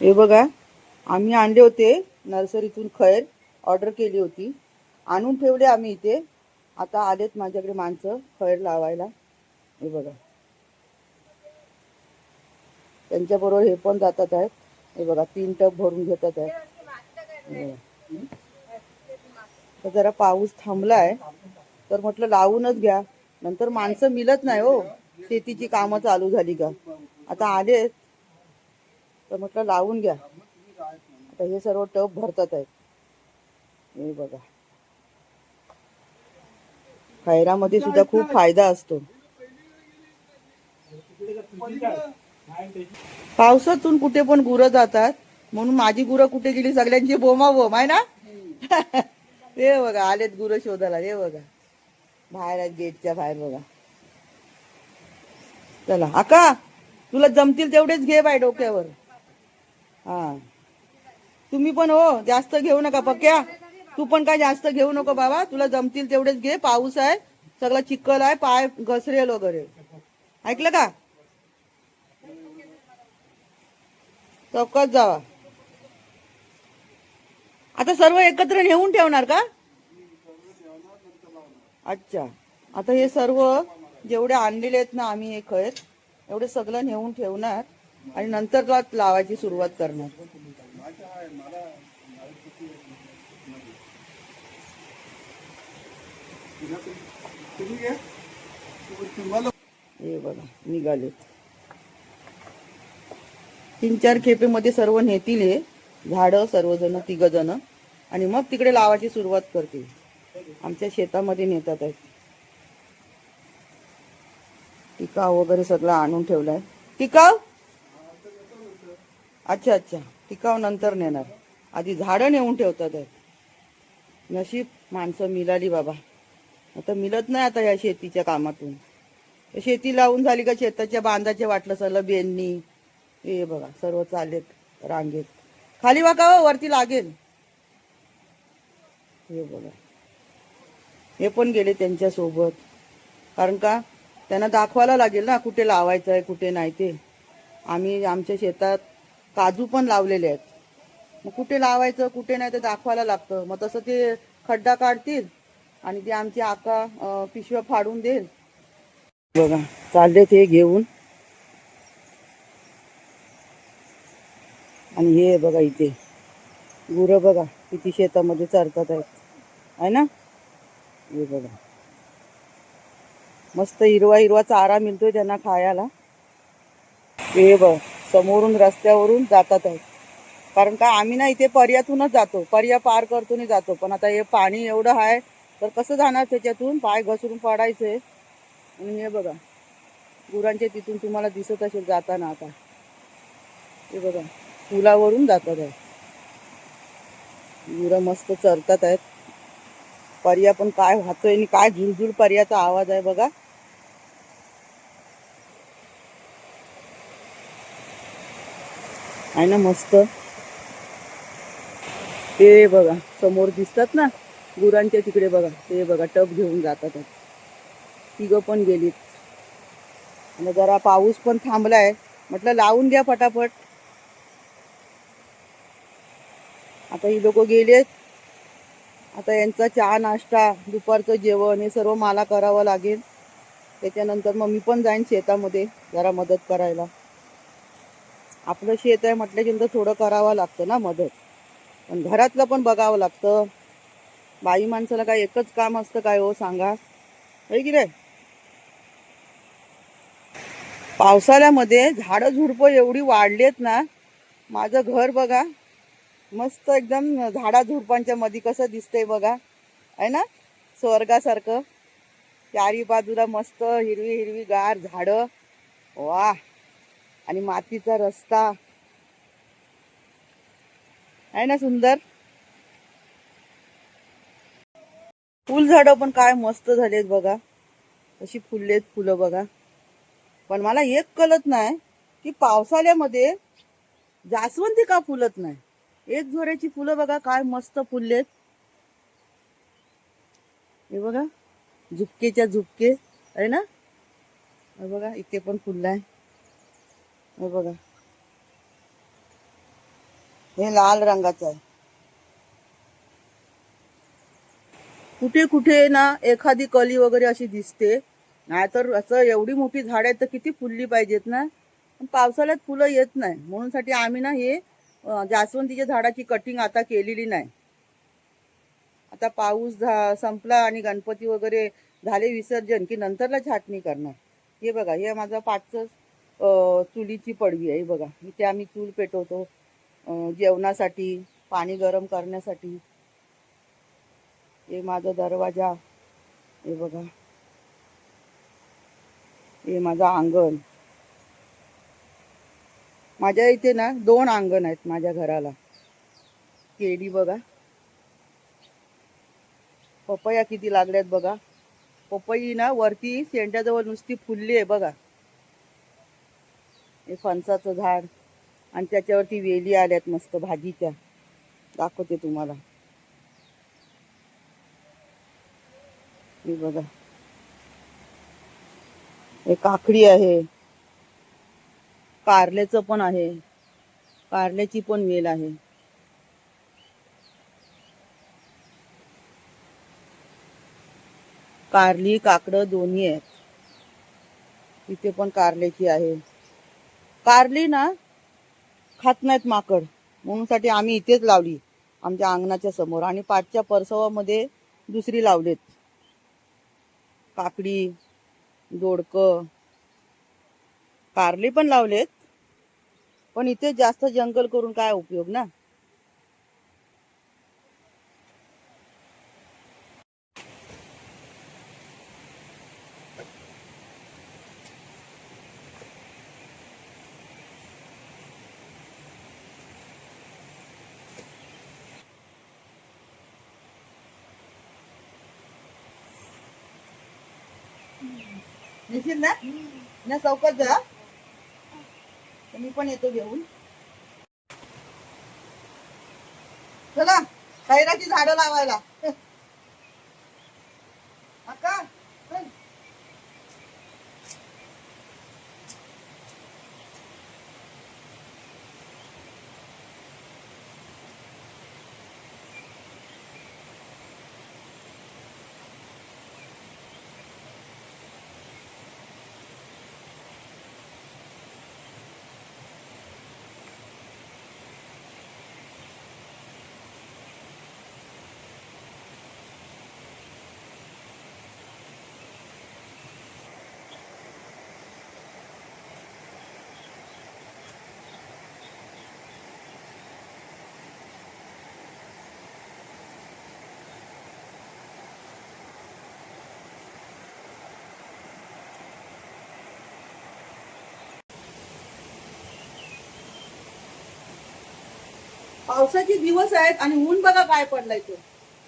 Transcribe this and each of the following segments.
हे बघा आम्ही आणले होते नर्सरीतून खैर ऑर्डर केली होती. आणून ठेवले आम्ही इथे. आता आलेत माझ्याकडे माणसं खैर लावायला. हे बघा. त्यांच्याबरोबर हे पण जातात आहेत. हे बघा तीन टप भरून घेतात आहेत. तर जरा पाऊस थांबलाय तर म्हटलं लावूनच घ्या. नंतर माणसं मिळत नाही हो. शेतीची कामं चालू झाली का? आता आलेत. तर म्हटलं लावून घ्या. आता हे सर्व टप भरतात आहेत. हे बघा. खैरामध्ये सुद्धा खूप फायदा असतो. पावसातून कुठे पण गुरं जातात म्हणून माझी गुरं कुठे गेली सगळ्यांची बोमा बोम आहे ना? हे बघा आलेत गुरं शोधायला हे बघा. बाहेर आहेत गेटच्या बाहेर बघा. चला आका तुला जमतील तेवढेच घे बाय डोक्यावर. हां. तुम्ही पण हो जास्त घेऊ नका पक्क्या तू पण काय जास्त घेऊ नको बाबा. तुला जमतील तेवढेच घे. पाऊस आहे. सगळं चिखल आहे. पाय घसरेल वगैरे. ऐकलं का? चौकात जावा आता सर्व एकत्र नेऊन ठेवणार का? अच्छा. आता हे सर्व जेवढे आणलेले आहेत ना आम्ही हे खैर एवढे सगळं नेऊन ठेवणार. आणि नंतर ला- लावायची सुरुवात करणार. हे बघा निघाले. तीन चार खेपेमध्ये सर्व नेतील हे झाडं सर्वजण तिघ जण आणि मग तिकडे लावायची सुरुवात करतील. आमच्या शेतामध्ये नेतात आहेत. टिकाव वगैरे सगळं आणून ठेवलाय. टिकाव? अच्छा अच्छा. टिकाव नंतर नेणार. आधी झाडं नेऊन ठेवतात. नशीब माणसं मिळाली बाबा. आता मिळत नाही आता या शेतीच्या कामातून. शेती लावून झाली का शेताच्या बांधाचे वाटलं सगळं बेननी. हे बघा सर्व चालेत रांगेत. खाली वाका हो, वरती लागेल. हे बघा. हे पण गेले त्यांच्यासोबत. कारण का त्यांना दाखवायला लागेल ना कुठे लावायचं आहे कुठे नाही ते. आम्ही आमच्या शेतात काजू पण लावलेले आहेत. मग कुठे लावायचं कुठे नाही ते दाखवायला लागतं. मग तसं ते खड्डा काढतील आणि ते आमची आका पिशव्या फाडून देईल. बघा चालले ते घेऊन. आणि हे बघा इथे. गुरं बघा किती शेतामध्ये चरतात आहेत. आहे ना? हे बघा. मस्त हिरवा हिरवा चारा मिळतोय त्यांना खायला. हे बघ. समोरून रस्त्यावरून जातात आहेत. कारण का आम्ही ना इथे पर्यातूनच जातो. पर्या पार करतो जातो. पण आता हे पाणी एवढं आहे तर कसं जाणार त्याच्यातून? पाय घसरून पडायचे. आणि हे बघा गुरांचे तिथून तुम्हाला दिसत असेल जाताना आता. हे बघा पुलावरून जातात आहे गुरं मस्त चरतात आहेत. पर्या पण काय वाहतोय आणि काय झुलझुल पर्याचा आवाज आहे बघा. आहे ना मस्त. ते बघा समोर दिसतात ना गुरांच्या तिकडे बघा. ते बघा टप घेऊन जातात. तिघं पण गेलीत. आणि जरा पाऊस पण थांबलाय. म्हटलं लावून घ्या फटाफट. आता ही लोक गेलेत. आता यांचा चहा नाश्ता दुपारचं जेवण हे सर्व मला करावं लागेल. त्याच्यानंतर मग मी पण जाईन शेतामध्ये जरा मदत करायला. आपलं शेत आहे म्हटल्याच्यानंतर थोडं करावं लागतं ना मदत. पण घरातलं पण बघावं लागतं. बाई माणसाला काय एकच काम असतं काय हो सांगा? है की नाही? पावसाळ्यामध्ये झाडं झुडपं एवढी वाढलेत ना माझं घर बघा मस्त एकदम झाडा झुडपांच्या मध्ये कसं दिसतंय बघा. आहे ना? स्वर्गासारखं. चारी बाजूला मस्त हिरवी हिरवी गार झाडं. वा आणि मातीचा रस्ता. आहे ना सुंदर? फुल झाडं पण काय मस्त झालेत बघा. अशी फुललेत फुलं बघा. पण मला एक कळत नाही की पावसाळ्यामध्ये जास्वंदी का फुलत नाही? एक झोऱ्याची फुलं बघा काय मस्त फुललेत. हे बघा झुपकेच्या झुपके. आहे ना? बघा इथे पण फुललाय. हे बघा. हे लाल रंगाचं आहे. कुठे कुठे ना एखादी कली वगैरे अशी दिसते. नाहीतर असं एवढी मोठी झाड आहेत तर किती फुलली पाहिजेत ना? पावसाळ्यात फुलं येत नाही. म्हणून साठी आम्ही ना हे जास्वंदीच्या झाडाची कटिंग आता केलेली नाही. आता पाऊस संपला आणि गणपती वगैरे झाले विसर्जन की नंतरला छाटणी करणार. हे बघा हे माझा पाचच चुलीची पडवी आहे बघा. इथे आम्ही चूल पेटवतो. जेवणासाठी पाणी गरम करण्यासाठी. हे माझा दरवाजा हे बघा. हे माझं अंगण. माझ्या इथे ना दोन अंगण आहेत माझ्या घराला. केळी बघा. पपया किती लागल्यात बघा. पपई ना वरती शेंड्याजवळ नुसती फुलली आहे बघा. हे फणसाचं झाड. आणि त्याच्यावरती वेली आल्यात मस्त भाजीच्या. दाखवते तुम्हाला. हे बघा. हे काकडी आहे. कारल्याचं पण आहे. कारल्याची पण वेल आहे. कारली काकडं दोन्ही आहेत. इथे पण कारल्याची आहे. कारली ना खात नाहीत माकड. म्हणून साठी आम्ही इथेच लावली. आमच्या अंगणाच्या समोर. आणि पाठच्या परसवामध्ये दुसरी लावलेत. काकडी दोडकं. कारली पण लावलेत. पण इथे जास्त जंगल करून काय उपयोग ना? येशील ना? ना चौकात जा. मी पण येतो घेऊन. चला खैराची झाडं लावायला. पावसाचे दिवस आहेत आणि ऊन बघा काय पडलाय तो.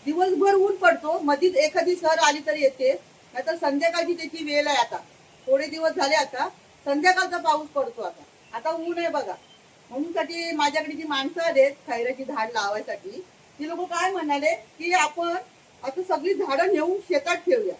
दिवसभर ऊन पडतो मधीच एखादी सर आली तरी येते. नाहीतर संध्याकाळची त्याची वेळ आहे आता. थोडे दिवस झाले आता संध्याकाळचा पाऊस पडतो आता. आता ऊन आहे बघा. म्हणून साठी माझ्याकडे जी माणसं आलेत खैराची झाड लावायसाठी ती लोक काय म्हणाले की आपण आता सगळी झाडं नेऊन शेतात ठेवूया.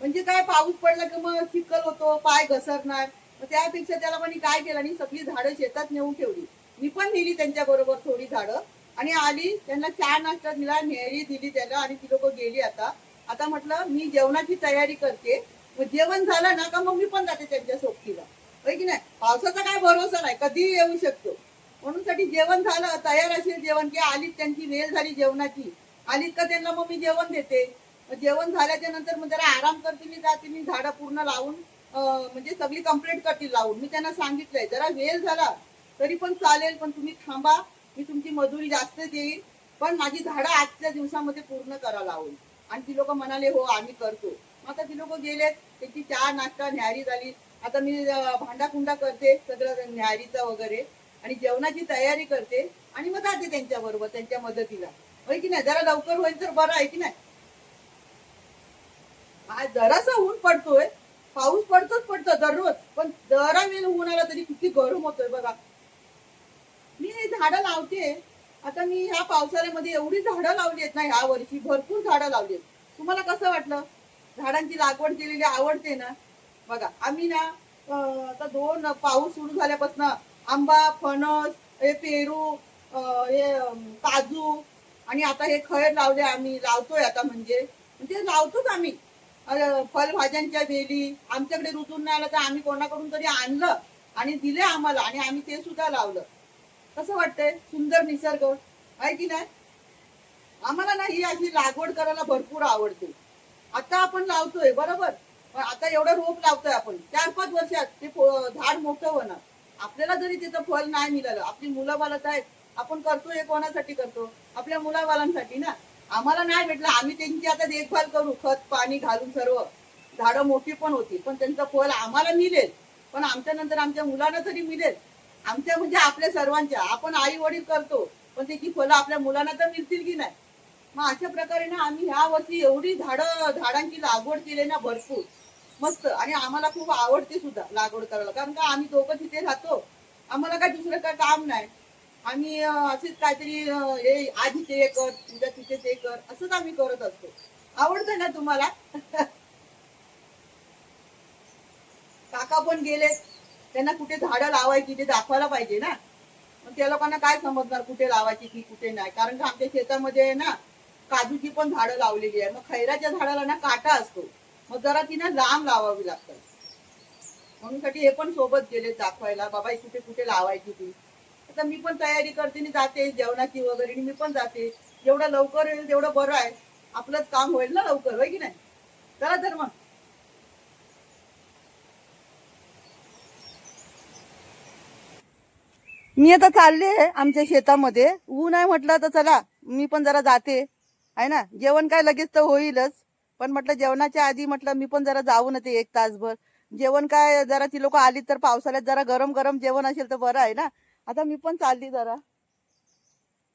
म्हणजे काय पाऊस पडला की मग चिखल होतो पाय घसरणार. मग त्यापेक्षा त्याला पण काय केलं आणि सगळी झाडं शेतात नेऊन ठेवली. मी पण नेली त्यांच्या बरोबर थोडी झाडं. आणि आली त्यांना चहा नाश्ता दिला नेहरी दिली त्याला आणि ती लोक गेली आता. आता म्हटलं मी जेवणाची तयारी करते. मग जेवण झालं ना का मग मी पण जाते त्यांच्या सोबतीला. होय की नाही? पावसाचा काय भरोसा नाही. कधीही येऊ शकतो. म्हणून साठी जेवण झालं तयार असेल जेवण की आलीत त्यांची वेळ झाली जेवणाची. आलीत का त्यांना मग मी जेवण देते. जेवण झाल्याच्यानंतर मग जरा आराम करते मी जाते मी झाडं पूर्ण लावून म्हणजे सगळी कंप्लीट करतील लावून. मी त्यांना सांगितलंय जरा वेळ झाला. तरी पण चालेल पण तुम्ही थांबा. मी तुमची मजुरी जास्त देईन. पण माझी झाडं आजच्या दिवसामध्ये पूर्ण करा लावून आणि ती लोक म्हणाले हो आम्ही करतो. आता ती लोक गेलेत त्यांची चहा नाश्ता न्याहारी झाली. आता मी भांडाकुंडा करते सगळं न्याहारीचं वगैरे. आणि जेवणाची तयारी करते. आणि मग जाते त्यांच्या बरोबर त्यांच्या मदतीला. होय की नाही? जरा लवकर होईल तर बरं आहे की नाही? आज जरासा ऊन पडतोय. पाऊस पडतोच पडतो दररोज. पण जरा वेळ ऊन आला तरी किती गरम होतोय बघा. मी हे झाडं लावते. आता मी ह्या पावसाळ्यामध्ये एवढी झाडं लावली आहेत ना ह्या वर्षी भरपूर झाडं लावली आहेत. तुम्हाला कसं वाटलं? झाडांची लागवड केलेली आवडते ना? बघा आम्ही ना आता दोन पाऊस सुरू झाल्यापासून आंबा फणस हे पेरू हे काजू आणि आता हे खैर लावले आम्ही लावतोय आता म्हणजे. म्हणजे लावतोच आम्ही. फलभाज्यांच्या फळभाज्यांच्या वेली आमच्याकडे रुजून नाही आलं तर आम्ही कोणाकडून तरी आणलं आणि दिले आम्हाला आणि आम्ही ते सुद्धा लावलं. कसं वाटतंय? सुंदर निसर्ग. आहे की नाही? आम्हाला ना ही अशी लागवड करायला भरपूर आवडते. आता आपण लावतोय बरोबर? पण आता एवढं रोप लावतोय आपण. चार पाच वर्षात ते झाड मोठं होणार. आपल्याला जरी त्याचं फल नाही मिळालं आपली मुलं बालत आहेत आपण करतो हे कोणासाठी करतो? आपल्या मुलाबालांसाठी ना. आम्हाला नाही भेटलं आम्ही त्यांची आता देखभाल करू खत पाणी घालून सर्व. झाडं मोठी पण होती पण त्यांचं फल आम्हाला मिळेल. पण आमच्या नंतर आमच्या मुलांना तरी मिळेल. आमच्या म्हणजे आपल्या सर्वांच्या. आपण आई वडील करतो पण त्याची फळं आपल्या मुलांना तर मिळतील की नाही? मग अशा प्रकारे ना आम्ही ह्या वर्षी एवढी झाडं झाडांची लागवड केली ना भरपूर. मस्त. आणि आम्हाला खूप आवडते सुद्धा लागवड करायला. कारण का आम्ही दोघं तिथे राहतो. आम्हाला काय दुसरं काय काम नाही. आम्ही असेच काहीतरी हे आधी ते हे कर उद्या तिथे ते कर असंच आम्ही करत असतो. आवडतं ना तुम्हाला? काका पण गेले त्यांना कुठे झाडं लावायची ते दाखवायला पाहिजे ना. मग त्या लोकांना काय समजणार कुठे लावायची की कुठे नाही? कारण का आमच्या शेतामध्ये ना काजूची पण झाडं लावलेली आहे मग खैराच्या झाडाला ना काटा असतो. मग जरा ती ना लांब लावावी लागतात. म्हणून साठी हे पण सोबत गेले दाखवायला बाबा कुठे कुठे लावायची ती? आता मी पण तयारी करते आणि जाते जेवणाची वगैरे मी पण जाते. जेवढं लवकर येईल तेवढं बरं आहे. आपलंच काम होईल ना लवकर होय की नाही? चला तर मग. मी आता चालले आमच्या शेतामध्ये. ऊन आहे म्हटलं तर चला मी पण जरा जाते. आहे ना? जेवण काय लगेच तर होईलच. पण म्हटलं जेवणाच्या आधी म्हटलं मी पण जरा जाऊन येते एक तासभर. जेवण काय जरा ती लोक आली तर पावसाळ्यात जरा गरम गरम जेवण असेल तर बरं आहे ना? आता मी पण चालली जरा.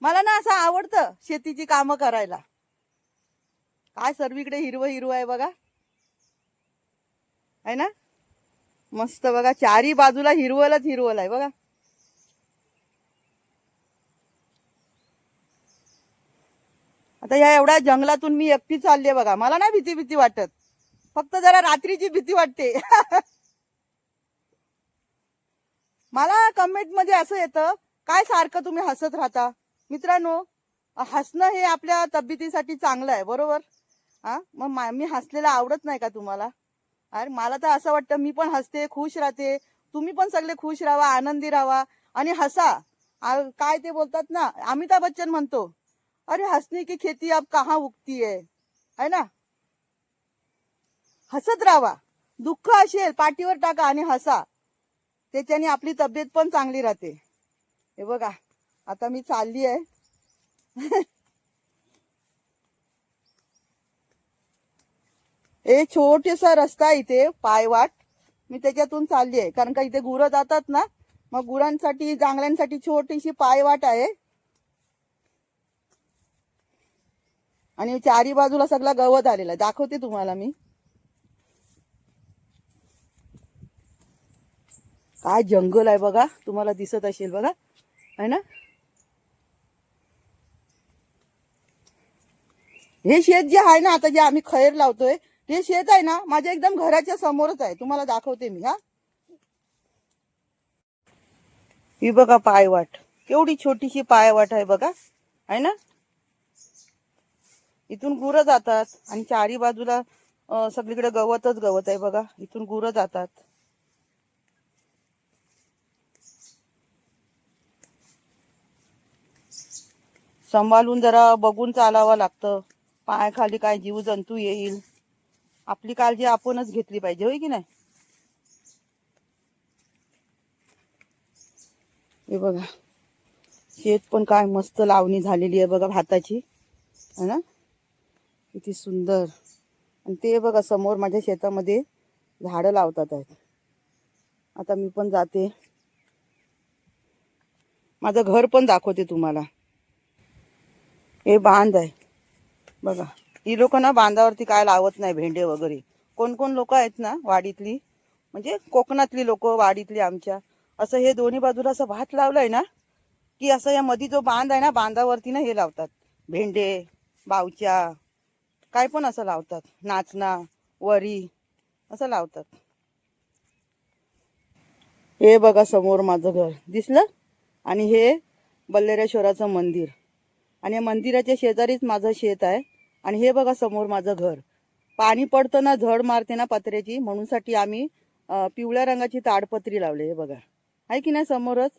मला ना असं आवडतं शेतीची कामं करायला. काय सर्वीकडे हिरवं हिरवं आहे बघा. आहे ना? मस्त बघा चारी बाजूला हिरवलच हिरवल आहे बघा. आता या एवढ्या जंगलातून मी एकटी चालली आहे बघा. मला नाही भीती भीती वाटत. फक्त जरा रात्रीची भीती वाटते. मला कमेंटमध्ये असं येतं काय सारखं तुम्ही हसत राहता? मित्रांनो हसणं हे आपल्या तब्येतीसाठी चांगलं आहे बरोबर? हा मग मी हसलेलं आवडत नाही का तुम्हाला? अरे मला तर असं वाटतं मी पण हसते खुश राहते. तुम्ही पण सगळे खुश राहा आनंदी राहा आणि हसा. काय ते बोलतात ना अमिताभ बच्चन म्हणतो अरे हंसने की खेती अब कहाँ उगती है? है ना? हसत राहा. दुःख असेल पाठीवर टाका आणि हसा. त्याच्याने आपली तब्येत पण चांगली राहते. हे बघा आता मी चालली आहे. हे छोटेसा रस्ता आहे इथे पायवाट. मी त्याच्यातून चालली आहे. कारण का इथे गुरं जातात ना मग गुरांसाठी जांगल्यांसाठी छोटीशी पायवाट आहे. आणि चारी बाजूला सगळा गवत आलेला दाखवते तुम्हाला मी. काय जंगल आहे बघा. तुम्हाला दिसत असेल बघा. है ना? हे शेत जे आहे ना आता जे आम्ही खैर लावतोय ते शेत आहे ना माझ्या एकदम घराच्या समोरच आहे. तुम्हाला दाखवते मी हा. ही बघा पायवाट. केवढी छोटीशी पायवाट आहे बघा. आहे ना? इथून गुरं जातात. आणि चारी बाजूला सगळीकडे गवतच गवत आहे बघा. इथून गुरं जातात. सांभाळून जरा बघून चालावं लागतं. पायाखाली काय जीव जंतू येईल. आपली काळजी आपणच घेतली पाहिजे होय की नाही? हे बघा. शेत पण काय मस्त लावणी झालेली आहे बघा भाताची. है ना? किती सुंदर. आणि ते बघा समोर माझ्या शेतामध्ये झाडं लावतात आहेत. आता मी पण जाते. माझं घर पण दाखवते तुम्हाला. हे बांध आहे. बघा ही लोक ना बांधावरती काय लावत नाही भेंडे वगैरे. कोण कोण लोक आहेत ना वाडीतली? म्हणजे कोकणातली लोक वाडीतली आमच्या. असं हे दोन्ही बाजूला असं भात लावलंय ना की असं या मध्ये जो बांध आहे ना बांधावरती ना हे लावतात. भेंडे बावच्या काय पण असं लावतात. नाचना वरी असं लावतात. हे बघा समोर माझं घर. दिसलं? आणि हे बल्लेरेश्वराचं मंदिर. आणि या मंदिराच्या शेजारीच माझं शेत आहे. आणि हे बघा समोर माझं घर. पाणी पडतं ना झड मारते ना पत्र्याची. म्हणूनसाठी आम्ही पिवळ्या रंगाची ताडपत्री लावली हे बघा. आहे की नाही समोरच?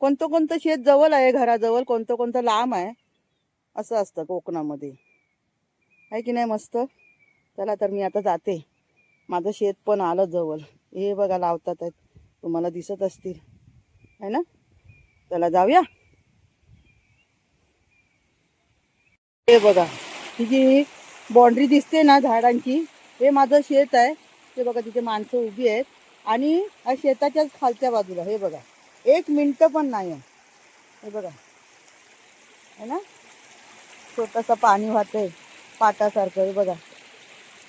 कोणतं कोणतं शेत जवळ आहे घराजवळ? कोणतं कोणतं लांब आहे? असं असतं कोकणामध्ये. आहे की नाही मस्त? चला तर मी आता जाते. माझं शेत पण आलं जवळ. हे बघा लावतात आहेत. तुम्हाला दिसत असतील. है ना? चला जाऊया. हे बघा. ही जी बाउंड्री दिसते ना झाडांची हे माझं शेत आहे. ते बघा तिथे माणसं उभी आहेत. आणि या शेताच्याच खालच्या बाजूला हे बघा. एक मिनटं पण नाही आहे. हे बघा. है ना? छोटंसं पाणी वाहतंय. पाटासारखं हे बघा.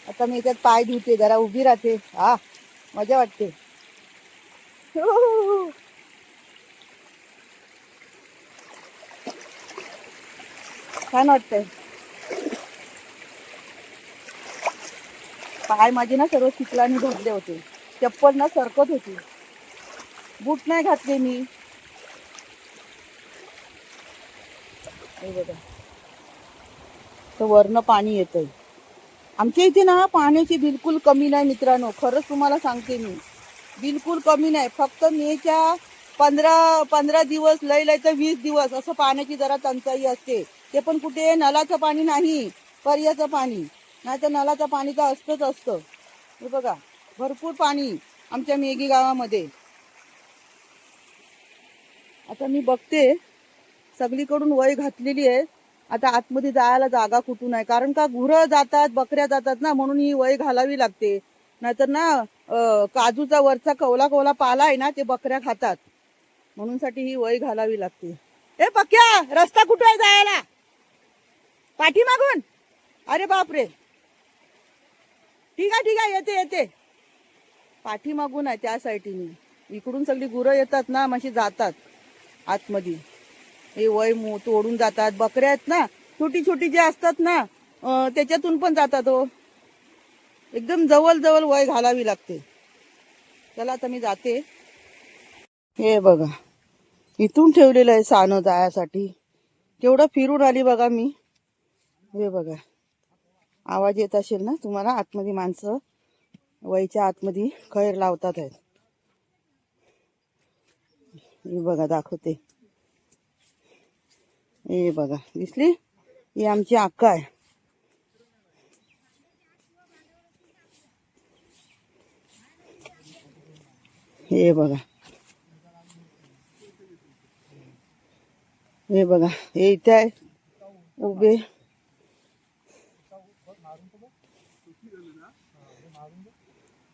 आता मी याच्यात पाय धुते जरा उभी राहते. हा मजा वाटते. छान वाटतंय. पाय माझे ना सर्व चिखलाने भरले होते. चप्पल ना सरकत होती. बूट नाही घातले मी. हे बघा. तर वरनं पाणी येतंय. आमच्या इथे ना पाण्याची बिलकुल कमी नाही मित्रांनो खरंच तुम्हाला सांगते मी. बिलकुल कमी नाही फक्त मेच्या पंधरा पंधरा दिवस लय लय तर वीस दिवस असं पाण्याची जरा टंचाई असते. ते पण कुठे नलाचं पाणी नाही पर्याचं पाणी. नाही तर नलाचं पाणी तर असतंच असतं. हे बघा भरपूर पाणी आमच्या मेघी गावामध्ये. आता मी बघते सगळीकडून वय घातलेली आहे. आता आतमध्ये जायला जागा कुठून आहे? कारण का गुरं जातात बकऱ्या जातात ना म्हणून ही वय घालावी लागते. नाहीतर ना काजूचा वरचा कवला कवला पाला आहे ना ते बकऱ्या खातात. म्हणून साठी ही वय घालावी लागते. ए पक्या रस्ता कुठं आहे जायला? पाठीमागून? अरे बापरे. ठीक आहे ठीक आहे येते येते. पाठीमागून आहे त्या साईडनी इकडून सगळी गुरं येतात ना माशी जातात आतमध्ये. हे वय तोडून जातात. बकऱ्या आहेत ना छोटी छोटी जे असतात ना त्याच्यातून पण जातात हो. एकदम जवळ जवळ वय घालावी लागते. चला आता मी जाते. हे बघा इथून ठेवलेलं आहे सानं जायासाठी केवढं फिरून आली बघा मी. हे बघा आवाज येत असेल ना तुम्हाला? आतमध्ये माणसं वयच्या आतमध्ये खैर लावतात आहेत. हे बघा दाखवते. हे बघा दिसली? ही आमची अक्का आहे. हे बघा. हे बघा हे इथे आहे. उभे.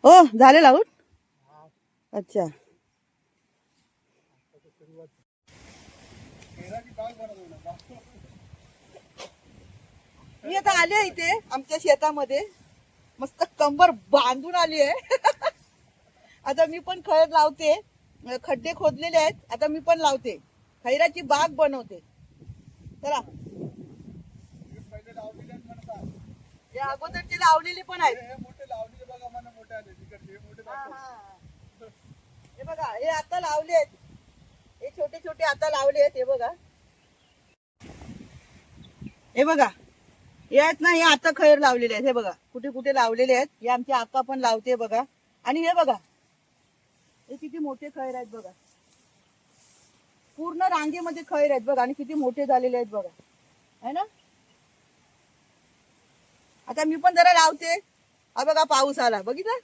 हो झाले लावून? अच्छा. मी आता आले इथे आमच्या शेतामध्ये. मस्त कंबर बांधून आली आहे. आता मी पण खैर लावते. खड्डे खोदलेले आहेत. आता मी पण लावते. खैराची बाग बनवते. चला. या अगोदरचे लावलेले पण आहेत. हे बघा हे आता लावले आहेत हे छोटे छोटे आता लावले आहेत हे बघा. हे बघा. हे आहेत ना हे आता खैर लावलेले आहेत हे बघा. कुठे कुठे लावलेले आहेत हे आमची आका पण लावते बघा. आणि हे बघा. हे किती मोठे खैर आहेत बघा. पूर्ण रांगेमध्ये खैर आहेत बघा. आणि किती मोठे झालेले आहेत बघा. है ना? आता मी पण जरा लावते. हा बघा पाऊस आला. बघितलं?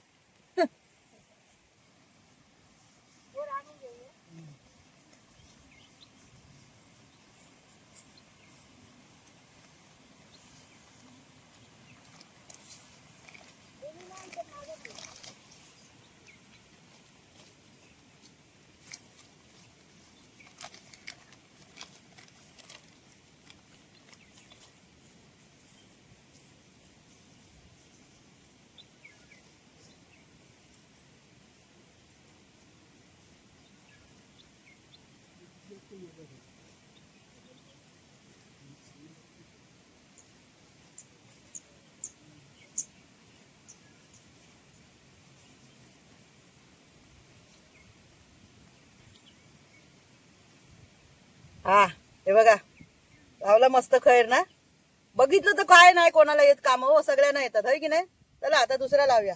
हा. हे बघा. लावला मस्त खैर ना? बघितलं तर काय नाही कोणाला येत काम हो सगळ्यांना येतात है की नाही? चला आता दुसरा लावूया.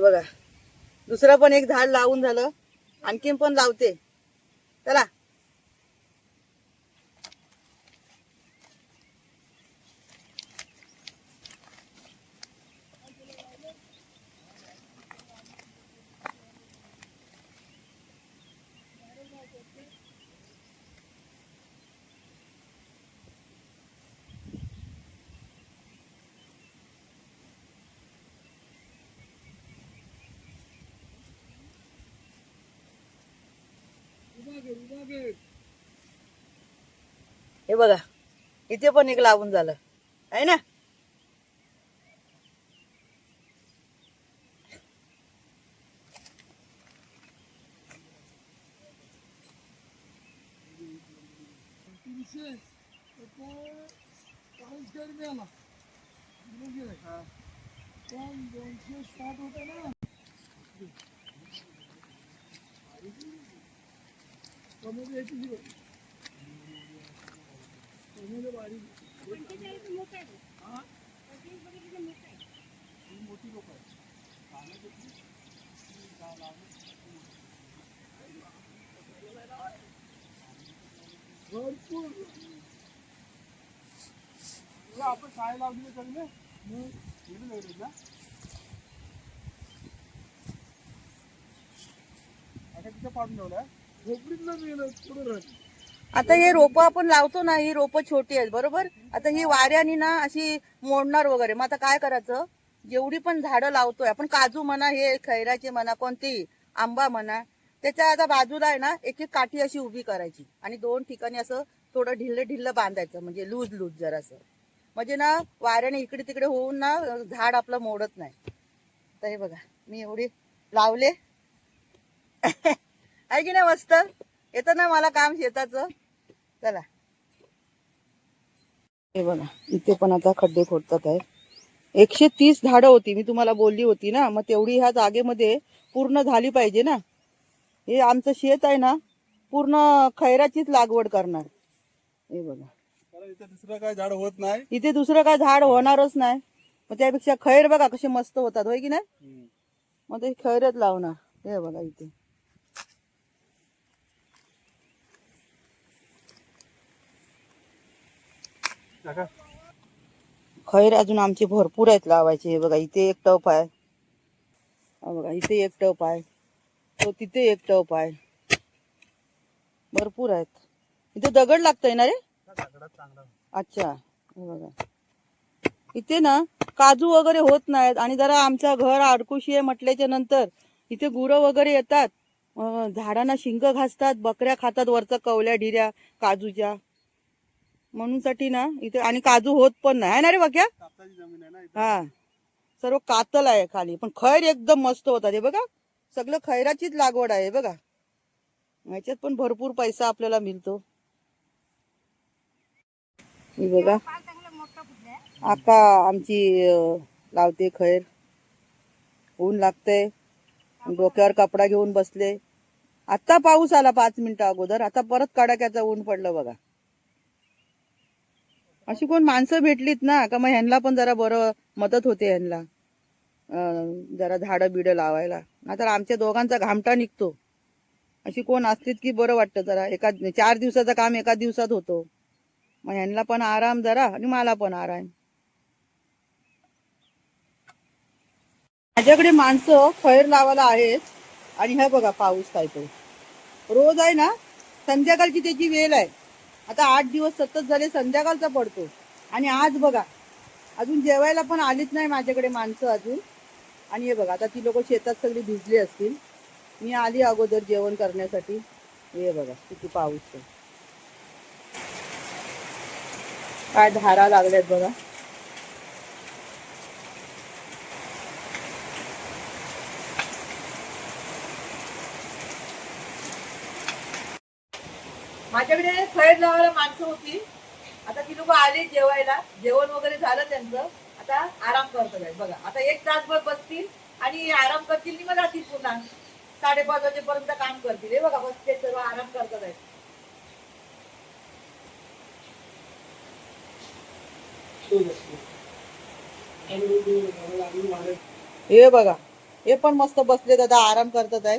बघा. दुसरं पण एक झाड लावून झालं. आणखीन पण लावते. चला. हे बघा इथे पण एक लागून झालं. आहे ना? भरपूर आपण काय लावली चांगले ना आता तिथे पाडून ठेवलं आता हे रोप आपण लावतो ना ही रोप छोटी आहेत बरोबर? आता ही वाऱ्याने ना अशी मोडणार वगैरे. मग आता काय करायचं? जेवढी पण झाडं लावतोय आपण काजू म्हणा हे खैराचे म्हणा कोणती आंबा म्हणा त्याच्या आता बाजूला आहे ना एक एक काठी अशी उभी करायची. आणि दोन ठिकाणी असं थोडं ढिल्ल ढिल्ल बांधायचं म्हणजे लूज लूज जरासं. म्हणजे ना वाऱ्याने इकडे तिकडे होऊन ना झाड आपलं मोडत नाही. तर हे बघा मी एवढी लावले. आहे की नाही मस्त? येतं ना मला काम शेताचं? चला. हे बघा इथे पण आता खड्डे खोदतात आहे. एकशे तीस झाडं होती मी तुम्हाला बोलली होती ना. मग तेवढी ह्या जागेमध्ये पूर्ण झाली पाहिजे ना. हे आमचं शेत आहे ना पूर्ण खैराचीच लागवड करणार. हे बघा. इथे दुसरं काय झाड होत नाही. इथे दुसरं काय झाड होणारच नाही. मग त्यापेक्षा खैर बघा कसे मस्त होतात होय की नाही? मग ते खैरच लावणार. हे बघा इथे. खैर अजून आमचे भरपूर आहेत लावायचे. हे बघा इथे एक टप आहे. बघा इथे एक टप आहे. तो तिथे एक टप आहे. भरपूर आहेत. इथे दगड लागतंय ना रे? अच्छा बघा. इथे ना काजू वगैरे होत नाहीत. आणि जरा आमचं घर आडकुशी आहे म्हटल्याच्या नंतर इथे गुरं वगैरे येतात. झाडांना शिंग घासतात बकऱ्या खातात वरच्या कवल्या ढिऱ्या काजूच्या. म्हणून साठी ना इथे आणि काजू होत पण नाही. आहे ना रे बघ्या हा. सर्व कातल आहे खाली. पण खैर एकदम मस्त होतात. हे बघा. सगळं खैराचीच लागवड आहे. बघा. ह्याच्यात पण भरपूर पैसा आपल्याला मिळतो. हे बघा. आका आमची लावते खैर. ऊन लागते डोक्यावर कपडा घेऊन बसले. आता पाऊस आला पाच मिनिटं अगोदर. आता परत कडाक्याचं ऊन पडलं बघा. अशी कोण माणसं भेटलीत ना का मग ह्यांना पण जरा बरं मदत होते ह्यांना. जरा झाडं बिडं लावायला. नाहीतर आमच्या दोघांचा घामटा निघतो. अशी कोण असलीत की बरं वाटतं जरा. एका चार दिवसाचं काम एका दिवसात होतो. मग ह्यांना पण आराम जरा आणि मला पण आराम. माझ्याकडे माणसं खैर लावायला आहेत आणि हे बघा पाऊस काय तो. रोज आहे ना संध्याकाळची त्याची वेळ आहे. आता आठ दिवस सतत झाले संध्याकाळचा पडतो. आणि आज बघा अजून जेवायला पण आलीच नाही माझ्याकडे माणसं अजून. आणि हे बघा आता ती लोक शेतात सगळी भिजली असतील. मी आली अगोदर जेवण करण्यासाठी. हे बघा किती पाऊस काय धारा लागल्यात बघा. माझ्याकडे खैर लावायला माणसं होती. आता ती लोक आले जेवायला. जेवण वगैरे झालं त्यांचं. आता आराम करतात बघा आता एक तासभर बसतील आणि आराम करतील आणि मग जातील पुन्हा. साडेपाच वाजेपर्यंत काम करतील. हे बघा बसते सर्व आराम करतात आहेत हे बघा हे पण मस्त बसले दादा आराम करतात आहे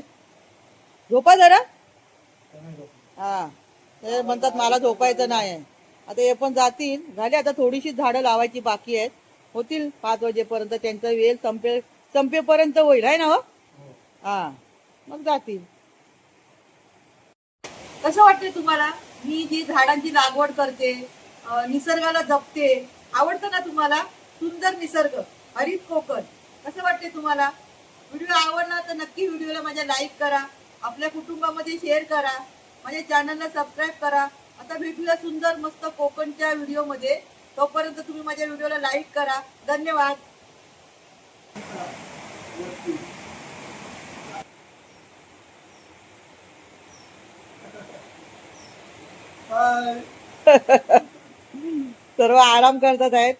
झोपा जरा. हा. ते म्हणतात मला झोपायचं नाही. आता हे पण जातील. झाले आता थोडीशी झाडं लावायची बाकी आहेत. होतील पाच वाजेपर्यंत. त्यांचा वेळ संपे संपेपर्यंत होईल. आहे ना हो? हा. मग जातील. कसं वाटतंय तुम्हाला? मी जी झाडांची लागवड करते निसर्गाला जपते आवडतं ना तुम्हाला? सुंदर निसर्ग हरित कोकण. कसं वाटते तुम्हाला? व्हिडिओ आवडला तर नक्की व्हिडिओला माझ्या लाईक करा. आपल्या कुटुंबामध्ये शेअर करा. माझ्या चॅनलला सबस्क्राईब करा. आता भेटूया सुंदर मस्त कोकणच्या व्हिडिओमध्ये तोपर्यंत तुम्ही माझ्या व्हिडिओला लाईक करा. धन्यवाद. सर्व आराम करतात आहेत.